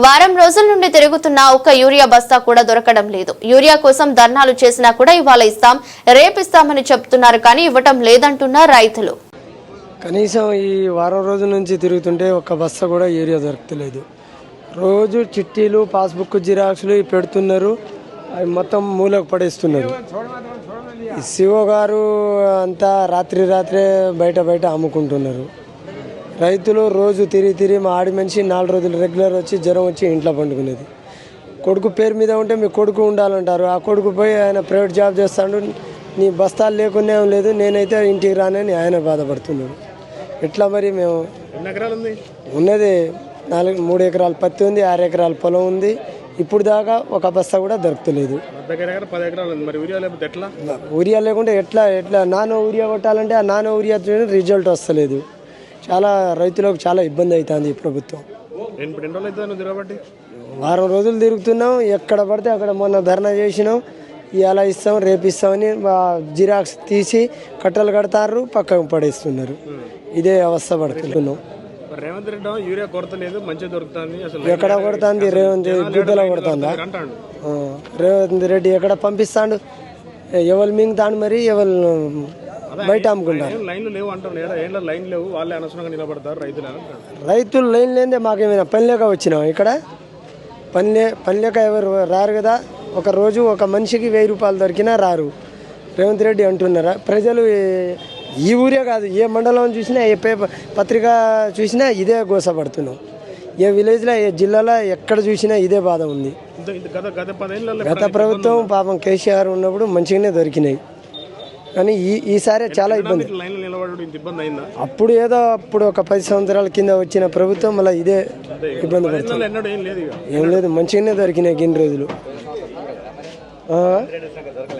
వారం రోజుల నుండి తిరుగుతున్న ఒక్క యూరియా బస్తా కూడా దొరకడం లేదు. యూరియా కోసం ధర్నాలు చేసినా కూడా ఇవాళ ఇస్తాం రేపిస్తామని చెప్తున్నారు కానీ ఇవ్వటం లేదంటున్నారు రైతులు. కనీసం ఈ వారం రోజుల నుంచి తిరుగుతుంటే ఒక్క బస్తా కూడా యూరియా దొరకలేదు. రోజు చిట్టీలు పాస్బుక్ జిరాక్స్లు పెడుతున్నారు. అవి మొత్తం మూలకు పడేస్తున్నారు. ఈ గారు అంతా రాత్రి రాత్రే బయట బయట అమ్ముకుంటున్నారు. రైతులు రోజు తిరిగి తిరిగి మా ఆడి మనిషి నాలుగు రోజులు రెగ్యులర్ వచ్చి జ్వరం వచ్చి ఇంట్లో పండుకునేది. కొడుకు పేరు మీద ఉంటే మీ కొడుకు ఉండాలంటారు. ఆ కొడుకు పోయి ఆయన ప్రైవేట్ జాబ్ చేస్తాడు. నీ బస్తాలు లేకునే లేదు. నేనైతే ఇంటికి రానని ఆయన బాధపడుతున్నాడు. ఎట్లా మరి మేము ఉన్నది నాలుగు మూడు ఎకరాల పత్తి ఉంది ఆరు ఎకరాల పొలం ఉంది. ఇప్పుడు దాకా ఒక బస్తా కూడా దొరకలేదు. ఊరియా లేకుంటే ఎట్లా ఎట్లా? నానో ఊరియా కొట్టాలంటే ఆ నానో ఊరియా రిజల్ట్ వస్తలేదు. చాలా రైతులకు చాలా ఇబ్బంది అవుతుంది ఈ ప్రభుత్వం. వారం రోజులు తిరుగుతున్నాం ఎక్కడ పడితే అక్కడ మొన్న ధర్నా చేసినాం ఇలా ఇస్తాం రేపు ఇస్తామని జిరాక్స్ తీసి కట్టలు కడతారు పక్కకు పడేస్తున్నారు. ఇదే అవస్థ పడుతున్నాం. రేవంత్ రెడ్డి యూరియా కొరత లేదు మంచిగా దొరుకుతుంది అసలు ఎక్కడ కొడుతుంది? రేవంత్ గుడ్డలో కొడుతుందా? రేవంత్ రెడ్డి ఎక్కడ పంపిస్తాడు? ఎవరు మింగుతాడు మరి? ఎవరు బయట అమ్ముకుంటారు. ఏం లైన్లు లేవు అంటారు. ఏడా ఏళ్ళ లైన్ లేవు. వాళ్ళే అనవసరంగా నిలబడతారు రైతులు లైన్ లేదే మాకేమైనా పని లేక వచ్చినాం ఇక్కడ? పని లే పని లేక ఎవరు రారు కదా? ఒక రోజు ఒక మనిషికి వెయ్యి రూపాయలు దొరికినా రారు. రేవంత్ రెడ్డి అంటున్నారా? ప్రజలు ఈ ఊరే కాదు ఏ మండలం చూసినా ఏ పేపర్ పత్రిక చూసినా ఇదే గోసపడుతున్నాం. ఏ విలేజ్లో ఏ జిల్లాలో ఎక్కడ చూసినా ఇదే బాధ ఉంది. గత ప్రభుత్వం పాపం కేసీఆర్ ఉన్నప్పుడు మంచిగానే దొరికినాయి. కానీ ఈ ఈసారి చాలా ఇబ్బంది. అప్పుడు ఏదో అప్పుడు ఒక పది సంవత్సరాల కింద వచ్చిన ప్రభుత్వం మళ్ళీ ఇదే ఇబ్బంది పడుతుంది. ఏం లేదు మంచిగానే దొరికినాయి గిన్ని రోజులు?